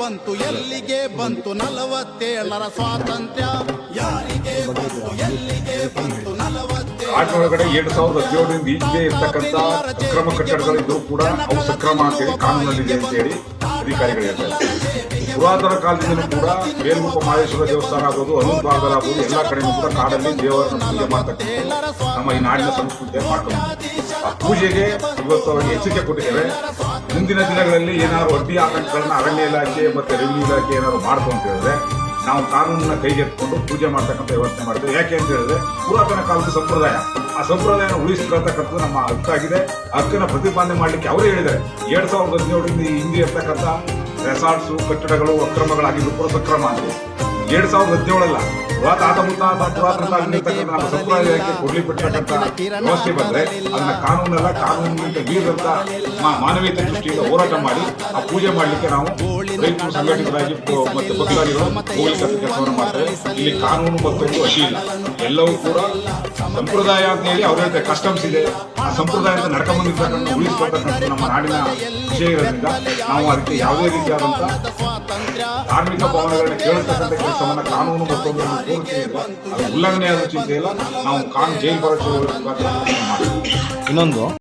ಬಂತು ಎಲ್ಲಿಗೆ ಬಂತು? ನಲವತ್ತೇಳರ ಸ್ವಾತಂತ್ರ್ಯ. ಯಾರಿಗೆ ಬಂತು ಎಲ್ಲಿಗೆ ಬಂತು? ಆಟೊಳಗಡೆ ಎರಡು ಸಾವಿರದ ಹದಿನೇಳರಿಂದ ಈಚೆಗೆ ಇರ್ತಕ್ಕಂಥ ಅಕ್ರಮ ಕಟ್ಟಡಗಳಿದ್ರು ಕೂಡ ಅವು ಸಕ್ರಮ ಅಂತೇಳಿ ಕಾನೂನಲ್ಲಿದೆ ಅಂತೇಳಿ ಅಧಿಕಾರಿಗಳು ಹೇಳ್ತಾರೆ. ಪುರಾತನ ಕಾಲದಿಂದಲೂ ಕೂಡ ಮೇಲ್ಮುಖ ಮಹೇಶ್ವರ ದೇವಸ್ಥಾನ ಆಗೋದು ಅನುಲ್ ಭಾಗದಲ್ಲಿ ಆಗ್ಬೋದು ಎಲ್ಲ ಕಡೆಯೂ ಕೂಡ ಕಾಡಲ್ಲಿ ದೇವರನ್ನು ಪೂಜೆ ಮಾಡ್ತಕ್ಕಂಥ ನಮ್ಮ ಈ ನಾಡಿನ ಸಂಸ್ಕೃತಿ ಮಾಡ್ಕೊಂಡು ಆ ಪೂಜೆಗೆ ಇವತ್ತು ಅವರಿಗೆ ಎಚ್ಚರಿಕೆ ಕೊಟ್ಟಿದ್ದೇವೆ. ಮುಂದಿನ ದಿನಗಳಲ್ಲಿ ಏನಾದ್ರು ಅಡ್ಡಿ ಆತಂಕಗಳನ್ನ ಅರಣ್ಯ ಇಲಾಖೆ ಮತ್ತೆ ರೆವಿನ್ಯೂ ಇಲಾಖೆ ಏನಾದ್ರು ಮಾಡ್ತು ಅಂತ ಹೇಳಿದ್ರೆ ನಾವು ಕಾನೂನನ್ನ ಕೈಗೆತ್ತಿಕೊಂಡು ಪೂಜೆ ಮಾಡ್ತಕ್ಕಂಥ ವ್ಯವಸ್ಥೆ ಮಾಡಿದ್ವಿ ಯಾಕೆ ಅಂತ ಹೇಳಿದ್ರೆ ಪುರಾತನ ಕಾಲದ ಸಂಪ್ರದಾಯ. ಆ ಸಂಪ್ರದಾಯನ ಉಳಿಸ್ಕೊಳ್ತಕ್ಕಂಥದ್ದು ನಮ್ಮ ಹಕ್ಕಾಗಿದೆ ಹಕ್ಕನ್ನ ಪ್ರತಿಪಾದನೆ ಮಾಡ್ಲಿಕ್ಕೆ ಅವರೇ ಹೇಳಿದ್ದಾರೆ. ಎರಡ್ ಸಾವಿರದ ಹದಿನೇಳರಿಂದ ಹಿಂದೆ ಇರ್ತಕ್ಕಂಥ ರೆಸಾರ್ಟ್ಸು ಕಟ್ಟಡಗಳು, ಅಕ್ರಮಗಳಾಗಿದ್ದು ಕೂಡ ಸಕ್ರಮ ಅಂತ. ಎರಡ್ ಸಾವಿರದ ಹದಿನೇಳಲ್ಲ. ಕೊಡ್ಲಿ ಬಿಟ್ಟಕ್ಕಂಥ ವ್ಯವಸ್ಥೆ ಬಂದ್ರೆ ಅದನ್ನ ಕಾನೂನೆಲ್ಲ ಕಾನೂನಿನಿಂದ ಮೀರಿದಂತ ಮಾ- ಮಾನವೀಯತೆ ದೃಷ್ಟಿಯಿಂದ ಹೋರಾಟ ಮಾಡಿ ಆ ಪೂಜೆ ಮಾಡ್ಲಿಕ್ಕೆ ನಾವು ರೈತರು ಸಂಘಟಿತರಾಗಿ ಮತ್ತೆ ಕಾನೂನು ಮತ್ತೊಂದು ಅಡ್ಡಿ ಇಲ್ಲ ಎಲ್ಲವೂ ಕೂಡ ಸಂಪ್ರದಾಯ ಅಂತ ಹೇಳಿ ಅವ್ರ ಕಸ್ಟಮ್ಸ್ ಇದೆ. ಆ ಸಂಪ್ರದಾಯದ ಅಂತ ನಡ್ಕೊಂಡ್ ಬಂದಿರ್ತಕ್ಕಂಥ ಉಳಿಸ್ಕೊಳ್ತಕ್ಕಂಥ ನಮ್ಮ ನಾಡಿನ ವಿಷಯ ಇರೋದ್ರಿಂದ ನಾವು ಅದಕ್ಕೆ ಯಾವುದೇ ರೀತಿಯಾದಂಥ ಧಾರ್ಮಿಕ ಭಾವನೆಗಳನ್ನ ಕೇಳತಕ್ಕಂಥ ಕೆಲಸವನ್ನ ಕಾನೂನು ಪೂರ್ತಿ ಉಲ್ಲಂಘನೆ ಆದ ಚಿಂತೆ ಇಲ್ಲ. ನಾವು ಕಾನೂನು ಜೈಲು ಬರೋ ಇನ್ನೊಂದು.